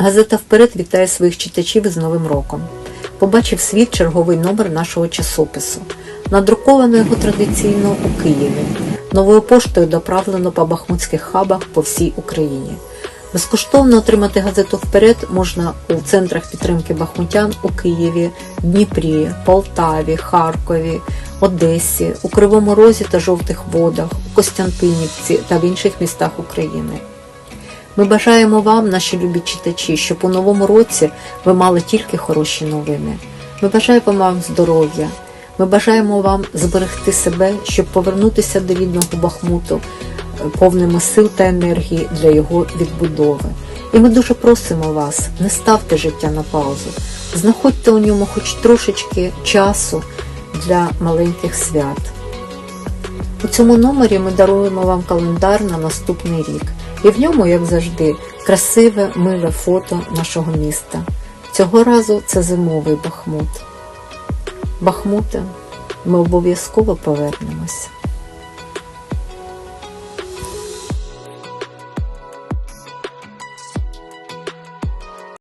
Газета Вперед вітає своїх читачів із Новим роком. Побачив світ черговий номер нашого часопису. Надруковано його традиційно у Києві. Новою поштою доправлено по бахмутських хабах по всій Україні. Безкоштовно отримати газету вперед можна у центрах підтримки бахмутян у Києві, Дніпрі, Полтаві, Харкові, Одесі, у Кривому Розі та Жовтих Водах, у Костянтинівці та в інших містах України. Ми бажаємо вам, наші любі читачі, щоб у новому році ви мали тільки хороші новини. Ми бажаємо вам здоров'я. Ми бажаємо вам зберегти себе, щоб повернутися до рідного Бахмуту е, повними сил та енергії для його відбудови. І ми дуже просимо вас, не ставте життя на паузу, знаходьте у ньому хоч трошечки часу для маленьких свят. У цьому номері ми даруємо вам календар на наступний рік. І в ньому, як завжди, красиве, миле фото нашого міста. Цього разу це зимовий Бахмут. Бахмута ми обов'язково повернемося.